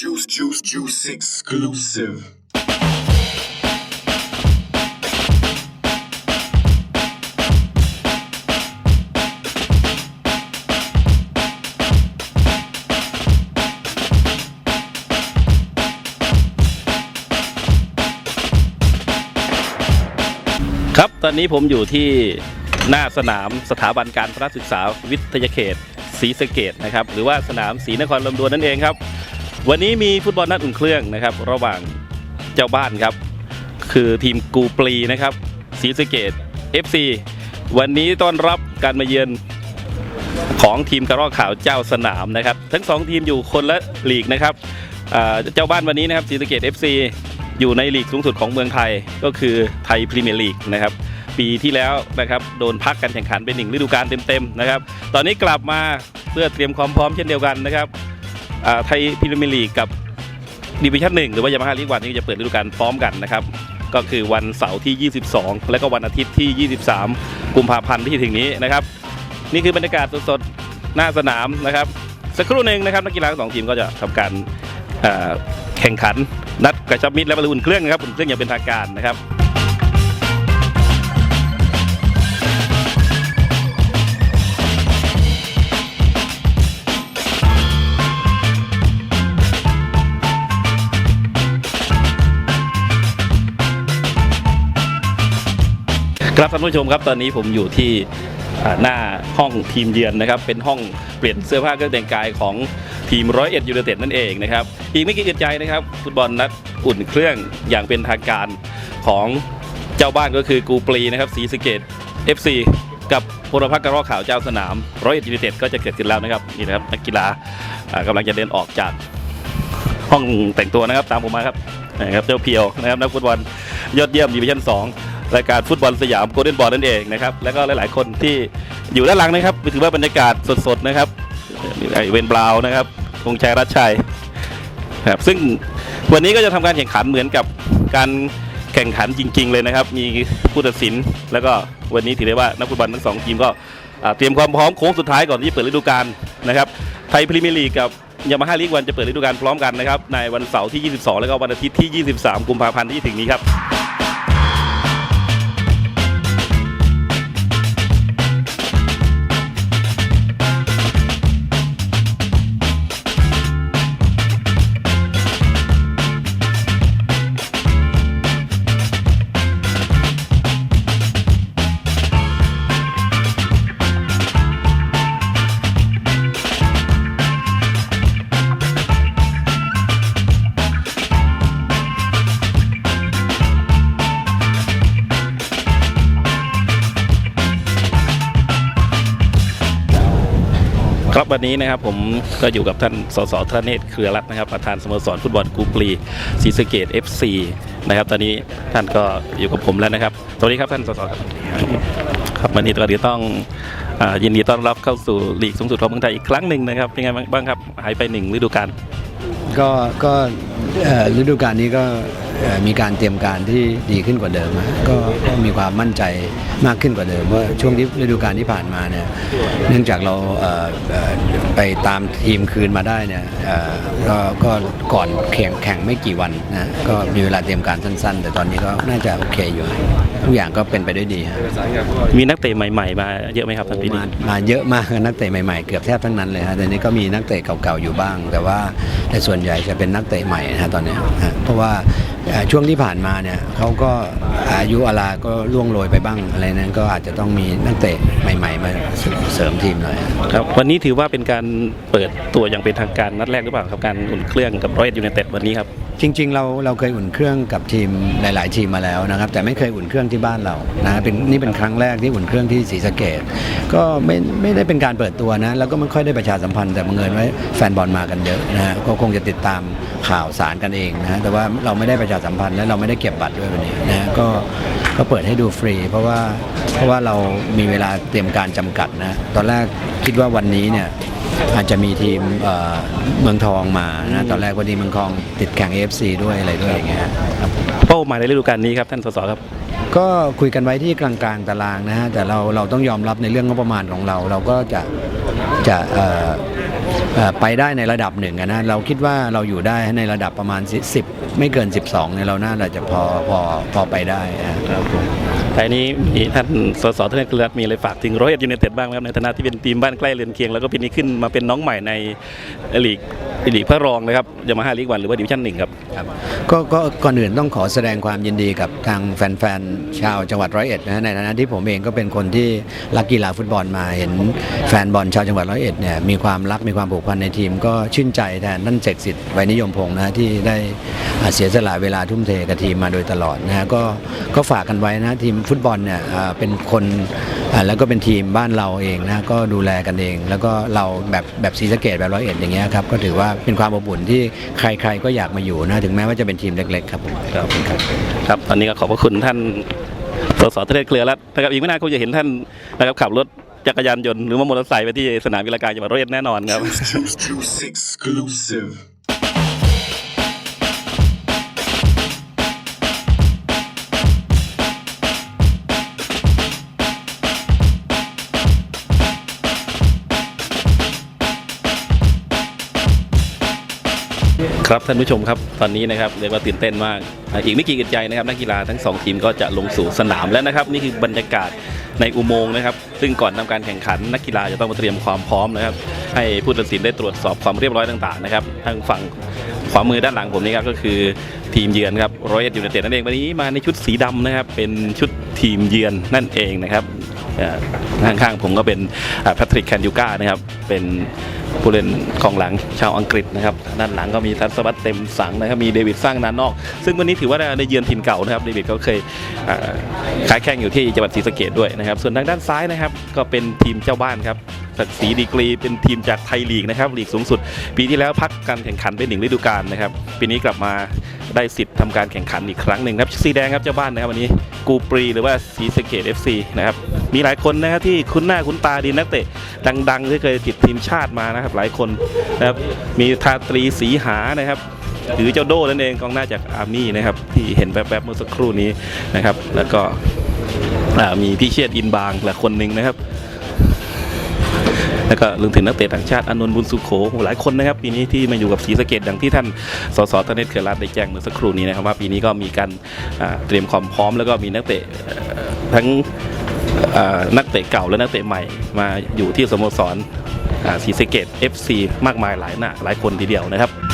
Juice, juice, juice exclusive. ครับ ตอนนี้ผมอยู่ที่หน้าสนามสถาบันการพระศึกษาวิทยาเขตศรีสะเกดนะครับ หรือว่าสนามศรีนครลำดวนนั่นเองครับ วันนี้มีฟุตบอลนัดอุ่นเครื่องนะครับ ระหว่างเจ้าบ้านครับ คือทีมกูปลีนะครับศรีสะเกด FC วันนี้ต้อนรับการมาเยือนของทีมกระรอกขาวเจ้าสนามนะครับ ทั้งสองทีมอยู่คนละลีกนะครับเจ้าบ้านวันนี้นะครับศรีสะเกด FC อยู่ในลีกสูงสุดของเมืองไทยก็คือไทยพรีเมียร์ลีกนะครับ ปีที่แล้วนะครับโดนพักการแข่งขันเป็นหนึ่งฤดูกาลเต็มๆนะครับ ตอนนี้กลับมาเพื่อเตรียมความพร้อมเช่นเดียวกันนะครับ ไทยพรีเมียร์ลีกกับดิวิชั่นหนึ่งหรือว่ายามาฮ่าลีกวันนี้จะเปิดฤดูกาลพร้อมกันนะครับ ก็คือวันเสาร์ที่ 22 และก็วันอาทิตย์ที่ 23 กุมภาพันธ์ที่ถึงนี้นะครับ นี่คือบรรยากาศสดๆหน้าสนามนะครับ สักครู่หนึ่งนะครับนักกีฬาทั้งสองทีมก็จะทำการแข่งขันนัดกระชับมิตรและบอลอุ่นเครื่องนะครับอุ่นเครื่องอย่างเป็นทางการนะครับ ครับท่านผู้ชมครับตอนนี้ผมอยู่ที่หน้าห้องทีมเยือนนะครับ เป็นห้องเปลี่ยนเสื้อผ้าเครื่องแต่งกายของทีมร้อยเอ็ดยูไนเต็ดนั่นเองนะครับ อีกไม่กี่อึดใจนะครับฟุตบอลนัดอุ่นเครื่องอย่างเป็นทางการของเจ้าบ้านก็คือกูปลีนะครับสีสเกต FC กับพลพักกระรอกขาวเจ้าสนามร้อยเอ็ดยูไนเต็ดก็จะเกิดขึ้นแล้วนะครับนี่นะครับนักกีฬาอ่ากำลังจะเดินออกจากห้องแต่งตัวนะครับตามผมมาครับนะครับเจ้าเพียวนะครับนักฟุตบอลยอดเยี่ยมดิวิชั่น2 รายการฟุตบอลสยามโกลเด้นบอลนั่นเองนะครับแล้วก็หลาย ๆ คนที่อยู่ด้านหลังนะครับถือว่าบรรยากาศสด ๆ นะครับไอเวนบราวน์นะครับธงชัยรัชชัยครับซึ่งวันนี้ก็จะทำการแข่งขันเหมือนกับการแข่งขันจริง ๆ เลยนะครับ มีผู้ตัดสิน แล้วก็วันนี้ถือได้ว่านักฟุตบอลทั้งสองทีมก็เตรียมความพร้อมโค้งสุดท้ายก่อนที่จะเปิดฤดูกาลนะครับไทยพรีเมียร์ลีกกับยามาฮ่าลีกวันจะเปิดฤดูกาลพร้อมกันนะครับในวันเสาร์ที่ 22 แล้วก็วันอาทิตย์ที่ 23 กุมภาพันธ์ที่ถึงนี้ครับ วันนี้นะครับผมก็อยู่กับท่านสสธเนศเครือรัตน์นะครับประธานสโมสรฟุตบอลกูปรีศรีสะเกด FC นะครับ ตอนนี้ท่านก็อยู่กับผมแล้วนะครับสวัสดีครับท่านสสครับครับวันนี้ก็เดี๋ยวต้องอายินดีต้อนรับเข้าสู่ลีกสูงสุดของเมืองไทยอีกครั้งหนึ่งนะครับเป็นไงบ้างครับหายไปหนึ่งฤดูกาลก็ก็ฤดูกาลนี้ก็เอ่อมีการเตรียมการที่ดีขึ้นกว่าเดิมนะก็ก็มีความมั่นใจมากขึ้นกว่าเดิมว่าช่วงที่ฤดูกาลที่ผ่านมาเนี่ยเนื่องจากเราเอ่อเอ่อไปตามทีมคืนมาได้เนี่ยเอ่อก็ก็ก่อนแข่งแข่งไม่กี่วันนะก็มีเวลาเตรียมการสั้น ๆ แต่ตอนนี้ก็น่าจะโอเคอยู่ทุกอย่างก็เป็นไปด้วยดีฮะมีนักเตะใหม่ๆ มาเยอะไหมครับท่านปีนี้มามาเยอะมากนักเตะใหม่ๆ เกือบแทบทั้งนั้นเลยฮะแต่นี้ก็มีนักเตะเก่าๆอยู่บ้าง แต่ว่าในส่วนใหญ่จะเป็นนักเตะใหม่นะฮะตอนนี้ฮะเพราะว่าช่วงที่ผ่านมาเนี่ยเขาก็อายุอาลาก็ล่วงโรยไปบ้างอะไรนั้นก็อาจจะต้องมีนักเตะใหม่ ๆ มาเสริมทีมหน่อยครับวันนี้ถือว่าเป็นการเปิดตัวอย่างเป็นทางการนัดแรกหรือเปล่าครับการอุ่นเครื่องกับร้อยเอ็ดยูไนเต็ดวันนี้ครับจริง ๆ เราเราเคยอุ่นเครื่องกับทีมหลาย ๆ ทีมมาแล้วนะครับ แต่ไม่เคยอุ่นเครื่องที่บ้านเรานะเป็นนี่เป็นครั้งแรกที่อุ่นเครื่องที่ศรีสะเกดก็ไม่ไม่ได้เป็นการเปิดตัวนะแล้วก็ไม่ค่อยได้ประชาสัมพันธ์แต่บังเอิญไว้แฟนบอลมากันเยอะนะฮะก็คงจะติดตามข่าวสารกันเองนะฮะแต่ว่าเราไม่ได้ประชาสัมพันธ์และเราไม่ได้เก็บบัตรด้วยวันนี้นะฮะก็ ก็เปิดให้ดูฟรี เพราะว่าเพราะว่าเรามีเวลาเตรียมการจำกัดนะ ตอนแรกคิดว่าวันนี้เนี่ยอาจจะมีทีมเอ่อเมืองทองมานะตอนแรกวันนี้เมืองทองติดแข่ง AFC ด้วยอะไรด้วยอย่างเงี้ยครับเป้าหมายในฤดูกาลนี้ครับท่านสสครับ ก็คุยกันไว้ที่กลางๆตารางนะฮะแต่เราเราต้องยอมรับในเรื่องงบประมาณของเรา เราก็จะจะเอ่อเอ่อ ไปได้ในระดับหนึ่งอะนะเราคิดว่าเราอยู่ได้ในระดับประมาณ 10 ไม่เกิน 12เนี่ยเราน่าจะพอพอพอไปได้อะครับผมแต่อันนี้มีท่านสสท่านกฤษมีอะไรฝากถึงร้อยเอ็ดยูไนเต็ดบ้างไหมครับในฐานะที่เป็นทีมบ้านใกล้เรือนเคียงแล้วก็ปีนี้ขึ้นมาเป็นน้องใหม่ในลีกลีกพระรองนะครับยามาฮ่าลีกวันหรือว่าดิวิชั่นหนึ่งครับครับก็ก็ก่อนอื่นต้องขอแสดงความยินดีกับทางแฟนๆชาวจังหวัดร้อยเอ็ดนะในฐานะที่ผมเองก็เป็นคนที่รักกีฬาฟุตบอลมาเห็นแฟนบอลชาวจังหวัดร้อยเอ็ดเนี่ยมีความรักมีความผูกพันในทีมก็ชื่นใจแทนท่านเสกสิทธิ์ไวนิยมพงษ์นะที่ได้เสียสละเวลาทุ่มเทกับทีมมาโดยตลอดนะฮะก็ก็ฝากกันไว้นะทีมฟุตบอลเนี่ยเป็นคนแล้วก็เป็นทีมบ้านเราเองนะก็ดูแลกันเอง แล้วก็เราแบบแบบศรีสเกดแบบร้อยเอ็ดอย่างเงี้ยครับก็ถือว่าเป็นความอบอุ่นที่ใครๆก็อยากมาอยู่นะถึงแม้ว่าจะเป็นทีมเล็กๆครับผมครับครับตอนนี้ก็ขอบพระคุณท่านสสทเเคลือรัตนะครับอีกไม่นานคงจะเห็นท่านนะครับขับรถ จักรยานยนต์หรือว่ามอเตอร์ไซค์ไปที่สนามกีฬากลางจังหวัดร้อยเอ็ดแน่นอนครับ Juice, juice exclusive. ครับท่านผู้ชมครับตอนนี้นะครับเรียกว่าตื่นเต้นมากอ่าอีกไม่กี่อึดใจนะครับนักกีฬาทั้งสองทีมก็จะลงสู่สนามแล้วนะครับ นี่คือบรรยากาศ ในอุโมงค์นะครับ ซึ่งก่อนทำการแข่งขันนักกีฬาจะต้องมาเตรียมความพร้อมนะครับ ให้ผู้ตัดสินได้ตรวจสอบความเรียบร้อยต่างๆนะครับทางฝั่งขวามือด้านหลังผมนี่ครับก็คือทีมเยือนครับร้อยเอ็ดยูไนเต็ดนั่นเองวันนี้มาในชุดสีดำนะครับเป็นชุดทีมเยือนนั่นเองนะครับข้างๆผมก็เป็นแพทริกแคนยูก้านะครับเป็นผู้เล่นของหลังชาวอังกฤษนะครับด้านหลังก็มีทัศวัตเต็มสังนะครับมีเดวิดสร้างนานนอก ซึ่งวันนี้ถือว่าได้เยือนถิ่นเก่านะครับเดวิดก็เคยอ่าค้าแข่งอยู่ที่จังหวัดศรีสะเกดด้วยนะครับส่วนทางด้านซ้ายนะครับก็เป็นทีมเจ้าบ้านครับ ศักดิ์ศรีดีกรี เป็นทีมจากไทยลีกนะครับลีกสูงสุด ปีที่แล้วพักการแข่งขันไปหนึ่งฤดูกาลนะครับปีนี้กลับมาได้สิทธิ์ทำการแข่งขันอีกครั้งหนึ่งครับสีแดงครับเจ้าบ้านนะครับวันนี้กูปรีหรือว่าศรีสะเกด FC นะครับมีหลายคนนะครับที่คุ้นหน้าคุ้นตาดีนักเตะดังๆที่เคยติดทีมชาติมานะครับหลายคนนะครับมีทาตรีสีหานะครับหรือเจ้าโด้นั่นเองกองหน้าจากอาร์มี่นะครับที่เห็นแวบๆเมื่อสักครู่นี้นะครับแล้วก็มีพี่เชียดอินบางหลายคนหนึ่งนะครับ แล้วก็ลืมถึงนักเตะต่างชาติอนนท์บุญสุโขหลายคนนะครับ ปีนี้ที่มาอยู่กับศรีสะเกดดังที่ท่านสสธเนศเขรัตน์ได้แจ้งเมื่อสักครู่นี้นะครับว่าปีนี้ก็มีการเตรียมความพร้อมแล้วก็มีนักเตะทั้งนักเตะเก่าและนักเตะใหม่มาอยู่ที่สโมสรศรีสะเกด FC มากมายหลายหน้าหลายคนทีเดียวนะครับ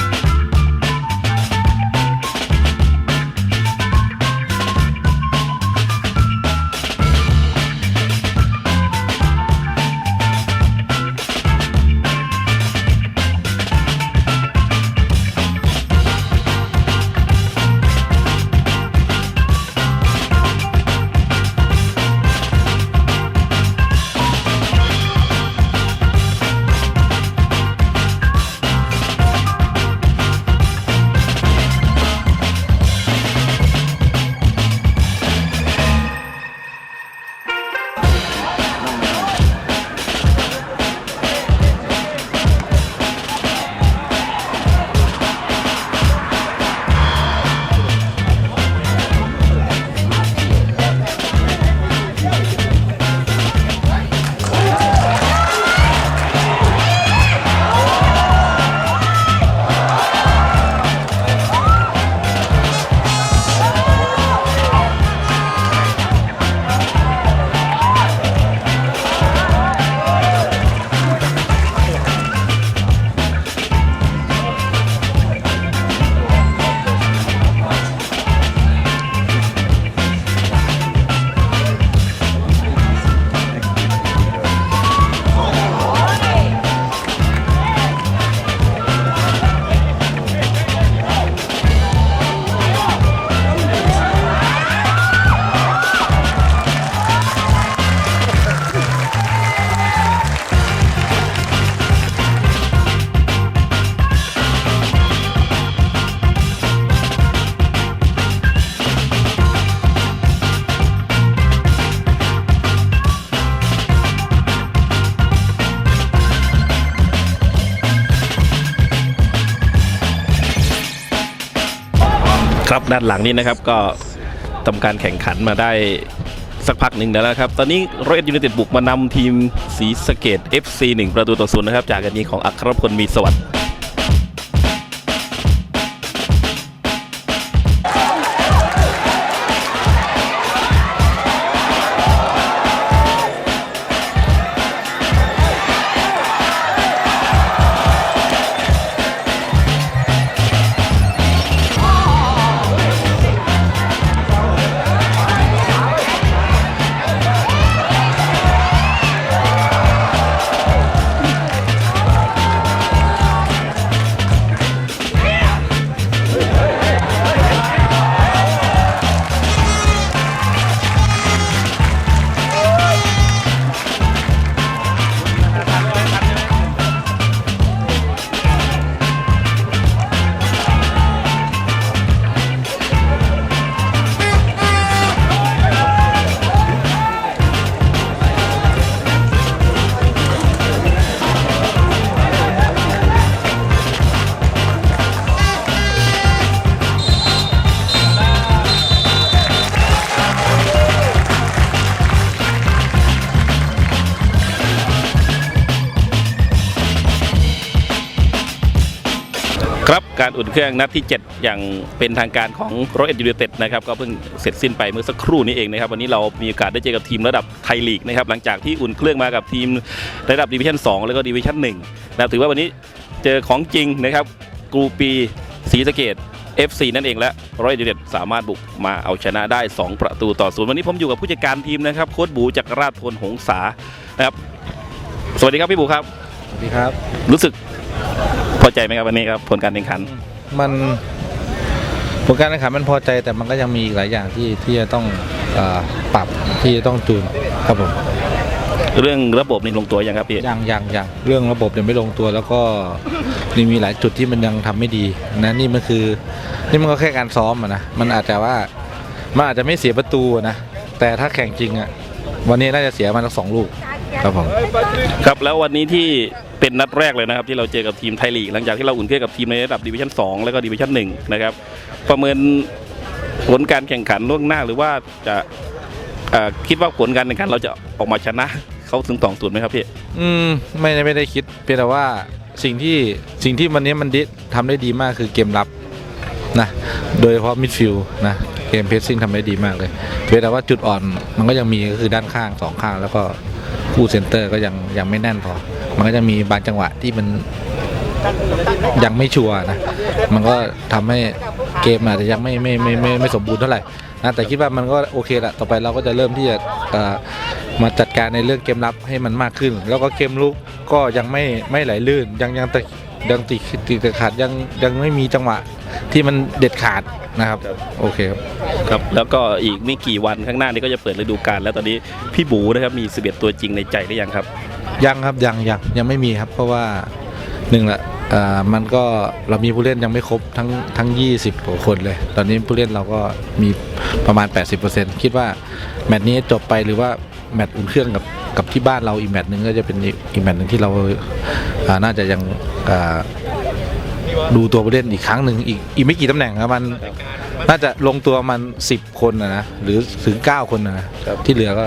ครับด้านหลังนี้นะครับก็ทำการแข่งขันมาได้สักพักหนึ่งแล้วนะครับ ตอนนี้รอยเอ็ดยูเนเต็ดบุกมานำทีมสีสเกต FC 1 ประตูต่อศูนย์นะครับ จากการยิงของอัครพลมีสวัสดิ์ การอุ่นเครื่องนัดที่ 7 อย่างเป็นทางการของร้อยเอ็ดยูไนเต็ดนะครับก็เพิ่งเสร็จสิ้นไปเมื่อสักครู่นี้เองนะครับวันนี้เรามีโอกาสได้เจอกับทีมระดับไทยลีกนะครับหลังจากที่อุ่นเครื่องมากับทีมระดับดิวิชั่น2 แล้วก็ดิวิชั่น1นะครับถือว่าวันนี้เจอของจริงนะครับกรูปีศรีสะเกด FC นั่นเองและร้อยเอ็ดยูไนเต็ดสามารถบุกมาเอาชนะได้ 2 ประตูต่อศูนย์วันนี้ผมอยู่กับผู้จัดการทีมนะครับโค้ชบูจากราชพลหงษานะครับสวัสดีครับพี่บูครับสวัสดีครับ รู้สึก พอใจไหมครับวันนี้ครับผลการแข่งขัน มันผลการแข่งขันมันพอใจแต่มันก็ยังมีอีกหลายอย่างที่ที่จะต้องเออปรับที่จะต้องจูนครับผมเรื่องระบบนี่ลงตัวยังครับพี่ยังยังยังเรื่องระบบยังไม่ลงตัวแล้วก็นี่มีหลายจุดที่มันยังทำไม่ดีนะนี่มันคือนี่มันก็แค่การซ้อมอะนะมันอาจจะว่ามันอาจจะไม่เสียประตูอะนะแต่ถ้าแข่งจริงอะวันนี้น่าจะเสียมันทั้งสองลูก ครับผมครับแล้ววันนี้ที่เป็นนัดแรกเลยนะครับที่เราเจอกับทีมไทยลีกหลังจากที่เราอุ่นเครื่องกับทีมในระดับดิวิชั่น2แล้วก็ดิวิชั่น1นะครับประเมินผลการแข่งขันล่วงหน้าหรือว่าจะเอ่อคิดว่าผลการแข่งขันเราจะออกมาชนะเขาถึงสองศูนย์ไหมครับพี่อืมไม่ได้ไม่ได้คิดเพียงแต่ว่าสิ่งที่สิ่งที่วันนี้มันดิทำได้ดีมากคือเกมรับนะโดยเฉพาะมิดฟิลด์นะเกมเพสซิ่งทำได้ดีมากเลยเพียงแต่ว่าจุดอ่อนมันก็ยังมีก็คือด้านข้างสองข้างแล้วก็ คู่เซนเตอร์ก็ยังยังไม่แน่นพอ มันก็จะมีบางจังหวะที่มันยังไม่ชัวร์นะ มันก็ทำให้เกมอาจจะยังไม่ไม่ไม่ไม่ไม่สมบูรณ์เท่าไหร่นะแต่คิดว่ามันก็โอเคละต่อไปเราก็จะเริ่มที่จะมาจัดการในเรื่องเกมรับให้มันมากขึ้น แล้วก็เกมลุกก็ยังไม่ไม่ไหลลื่น ยังยังตะ ยังติดติดติดขาดยังยังไม่มีจังหวะที่มันเด็ดขาดนะครับ โอเคครับ ครับแล้วก็อีกไม่กี่วันข้างหน้านี้ก็จะเปิดฤดูกาลแล้วตอนนี้พี่บูนะครับมี 11 ตัวจริงในใจหรือยังครับ ยังครับยังยังยังไม่มีครับ เพราะว่าหนึ่งละอ่ามันก็เรามีผู้เล่นยังไม่ครบทั้งทั้ง 20กว่าคนเลย ตอนนี้ผู้เล่นเราก็มีประมาณ 80%คิดว่าแมตช์นี้จบไปหรือว่าแมตช์อุ่นเครื่องกับ กับที่บ้านเราอีกแมตช์หนึ่งก็จะเป็นอีกอีกแมตช์หนึ่งที่เราอ่าน่าจะยังอ่าดูตัวผู้เล่นอีกครั้งหนึ่งอีกอีกไม่กี่ตำแหน่งครับมันน่าจะลงตัวมัน10คนนะนะหรือถึง9คนนะนะครับที่เหลือก็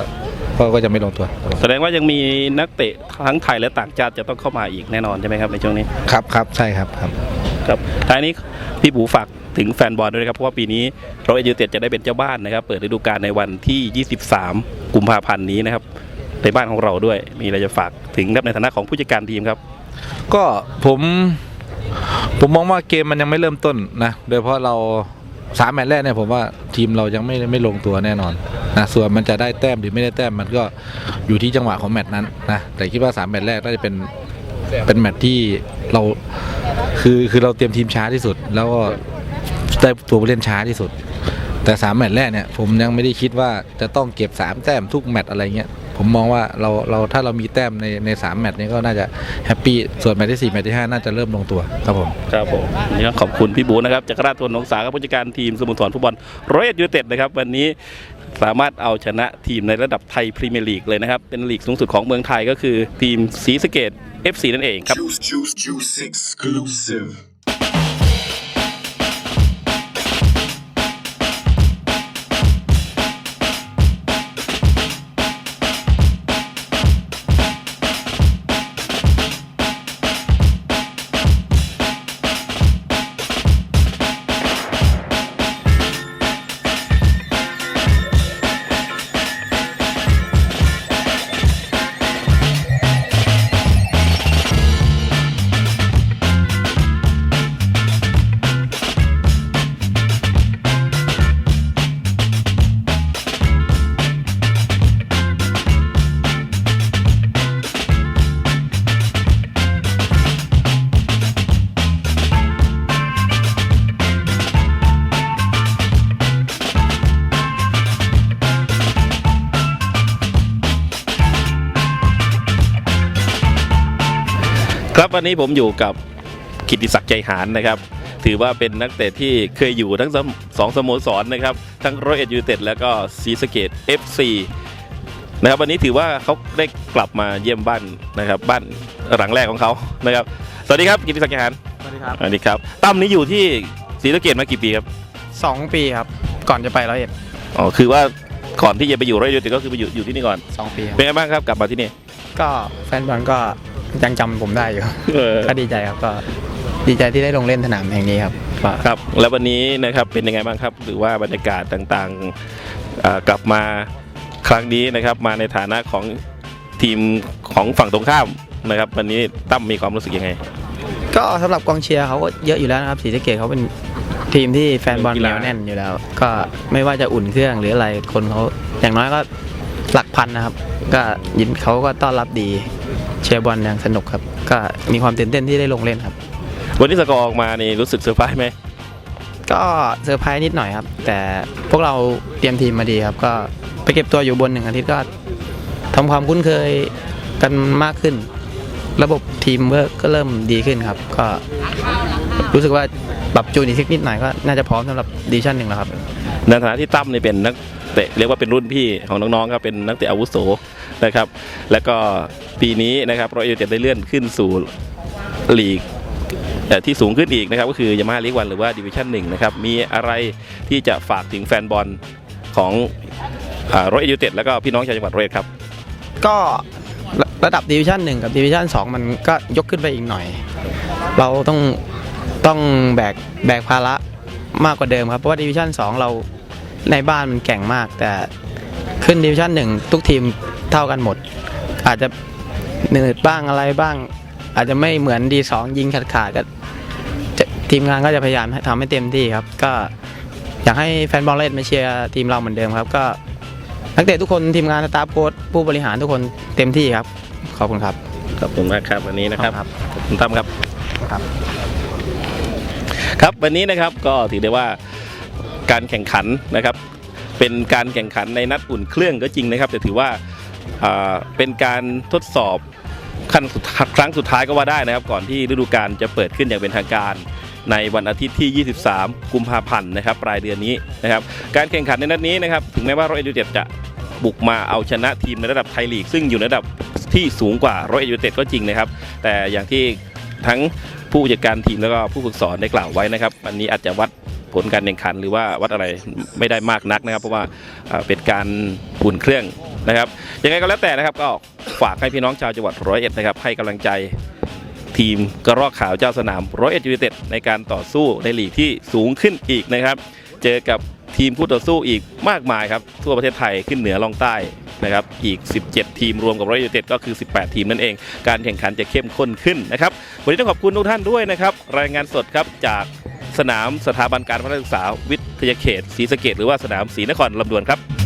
ก็ก็จะไม่ลงตัวครับผมแสดงว่ายังมีนักเตะทั้งไทยและต่างชาติจะต้องเข้ามาอีกแน่นอนใช่ไหมครับในช่วงนี้ครับครับใช่ครับครับครับท้ายนี้พี่บูฝากถึงแฟนบอลด้วยนะครับเพราะว่าปีนี้เราเอยูเต็ดจะได้เป็นเจ้าบ้านนะครับ เปิดฤดูกาลในวันที่ 23 กุมภาพันธ์นี้นะครับ ในบ้านของเราด้วย มีอะไรจะฝากถึงครับในฐานะของผู้จัดการทีมครับ ก็ผมผมมองว่าเกมมันยังไม่เริ่มต้นนะ โดยเฉพราะเราสามแมตช์แรกเนี่ยผมว่าทีมเรายังไม่ไม่ลงตัวแน่นอนนะส่วนมันจะได้แต้มหรือไม่ได้แต้มมันก็อยู่ที่จังหวะของแมตช์นั้นนะแต่คิดว่าสามแมตช์แรกน่าจะเป็นเป็นแมตช์ที่เราคือคือเราเตรียมทีมช้าที่สุด แล้วก็ได้ตัวผู้เล่นช้าที่สุด แต่สามแมตช์แรกเนี่ยผมยังไม่ได้คิดว่าจะต้องเก็บสามแต้มทุกแมตช์อะไรเงี้ย ผมมองว่าเราเราถ้าเรามีแต้มในในสามแมตช์นี้ก็น่าจะแฮปปี้ส่วนแมตช์ที่สี่แมตช์ที่ห้าน่าจะเริ่มลงตัวครับผมครับผมนี่ก็ขอบคุณพี่บูนะครับจากราชทวนหนองสาครับผู้จัดการทีมสโมุทรฟุตบอลร้อยเอ็ดยูไนเต็ดนะครับวันนี้สามารถเอาชนะทีมในระดับไทยพรีเมียร์ลีกเลยนะครับ เป็นลีกสูงสุดของเมืองไทยก็คือทีมศรีสะเกด FC นั่นเองครับ Juice, juice, juice exclusive. ครับวันนี้ผมอยู่กับกิติศักดิ์ใจหารนะครับ ถือว่าเป็นนักเตะที่เคยอยู่ทั้งสมสองสโมสรนะครับ ทั้งร้อยเอ็ดยูไนเต็ดแล้วก็ซีสะเกต FC นะครับวันนี้ถือว่าเขาได้กลับมาเยี่ยมบ้านนะครับ บ้านหลังแรกของเขานะครับ สวัสดีครับกิติศักดิ์ใจหารสวัสดีครับสวัสดีครับตั้มนี้อยู่ที่ศรีสะเกดมากี่ปีครับสองปีครับ ก่อนจะไปร้อยเอ็ดอ๋อคือว่าก่อนที่จะไปอยู่ร้อยเอ็ดยูไนเต็ดก็คือไปอยู่อยู่ที่นี่ก่อนสองปีครับเป็นไงบ้างครับกลับมาที่นี่ก็แฟนบอลก็ ยังจำผมได้อยู่เออ ก็ดีใจครับก็ดีใจที่ได้ลงเล่นสนามแห่งนี้ครับก็ ครับแล้ววันนี้นะครับเป็นยังไงบ้างครับหรือว่าบรรยากาศต่างๆอ่ากลับมาครั้งนี้นะครับมาในฐานะของทีมของฝั่งตรงข้ามนะครับ วันนี้ตั้มมีความรู้สึกยังไง ก็สำหรับกองเชียร์เขาก็เยอะอยู่แล้วนะครับศรีสะเกดเขาเป็นทีมที่แฟนบอลกีเหนีฬายวแน่นอยู่แล้ว ก็ไม่ว่าจะอุ่นเครื่องหรืออะไรคนเขาอย่างน้อยก็หลักพันนะครับ ก็ยินเขาก็ต้อนรับดี เชียร์บอลอย่างสนุกครับ ก็มีความตื่นเต้นที่ได้ลงเล่นครับ วันนี้สกอร์ออกมานี่รู้สึกเซอร์ไพรส์ไหมก็เซอร์ไพรส์นิดหน่อยครับ แต่พวกเราเตรียมทีมมาดีครับ ก็ไปเก็บตัวอยู่บนหนึ่งอาทิตย์ก็ทำความคุ้นเคยกันมากขึ้น ระบบทีมเวิร์กก็เริ่มดีขึ้นครับ ก็รู้สึกว่าปรับจูนอีกสักนิดหน่อยก็น่าจะพร้อมสำหรับดิวิชั่นหนึ่งแล้วครับ ในฐานะที่ตั้มนี่เป็นนัก เตะเรียกว่าเป็นรุ่นพี่ของน้องๆครับเป็นนักเตะอาวุโสนะครับ แล้วก็ปีนี้นะครับเราเอเต็ดได้เลื่อนขึ้นสู่ลีกที่สูงขึ้นอีกนะครับก็คือยามาลีกวันหรือว่าดิวิชั่นหนึ่งนะครับมีอะไรที่จะฝากถึงแฟนบอลของรอยเอยูเต็ดแล้วก็พี่น้องชาวจังหวัดร้อยเอ็ดครับ ก็ระระดับดิวิชั่นหนึ่งกับดิวิชั่นสองมันก็ยกขึ้นไปอีกหน่อย เราต้องต้องแบกแบกภาระมากกว่าเดิมครับเพราะว่าดิวิชั่นสองเรา ในบ้านมันแข่งมาก แต่ขึ้นดิวิชั่นหนึ่งทุกทีมเท่ากันหมด อาจจะเหนื่อยบ้างอะไรบ้าง อาจจะไม่เหมือนดีสองยิงขาดขาดๆก็จะทีมงานก็จะพยายามให้ทำให้เต็มที่ครับ ก็อยากให้แฟนบอลเล่นมาเชียร์ทีมเราเหมือนเดิมครับ ก็นักเตะทุกคนทีมงานสตาฟโค้ชผู้บริหารทุกคนเต็มที่ครับ ขอบคุณครับขอบคุณมากครับวันนี้นะครับครับขอบคุณตั้มครับครับ ครับวันนี้นะครับก็ถือได้ว่า การแข่งขันนะครับ เป็นการแข่งขันในนัดอุ่นเครื่องก็จริงนะครับ แต่ถือว่าเป็นการทดสอบขั้นสุดครั้งสุดท้ายก็ว่าได้นะครับ ก่อนที่ฤดูกาลจะเปิดขึ้นอย่างเป็นทางการในวันอาทิตย์ที่ 23 กุมภาพันธ์นะครับ ปลายเดือนนี้นะครับ การแข่งขันในนัดนี้นะครับ ถึงแม้ว่าร้อยเอ็ดยูเต็ดจะบุกมาเอาชนะทีมในระดับไทยลีก ซึ่งอยู่ในระดับที่สูงกว่าร้อยเอ็ดยูเต็ดก็จริงนะครับ แต่อย่างที่ทั้งผู้จัดการทีมแล้วก็ผู้ฝึกสอนได้กล่าวไว้นะครับ วันนี้อาจจะวัด ผลการแข่งขัน หรือว่าวัดอะไรไม่ได้มากนักนะครับ เพราะว่าเป็นการอุ่นเครื่องนะครับยังไงก็แล้วแต่นะครับก็ฝากให้พี่น้องชาวจังหวัดร้อยเอ็ดนะครับให้กำลังใจทีมกระรอกขาวเจ้าสนามร้อยเอ็ดยูไนเต็ดในการต่อสู้ในลีกที่สูงขึ้นอีกนะครับ เจอกับทีมคู่ต่อสู้อีกมากมายครับทั่วประเทศไทยขึ้นเหนือลงใต้นะครับอีก 17 ทีมรวมกับร้อยยูเต็ดก็คือ 18 ทีมนั่นเอง การแข่งขันจะเข้มข้นขึ้นนะครับวันนี้ต้องขอบคุณทุกท่านด้วยนะครับ รายงานสดครับจาก สนามสถาบันการพัฒนาศึกษาวิทยาเขตศรีสะเกดหรือว่าสนามศรีนครลำดวนครับ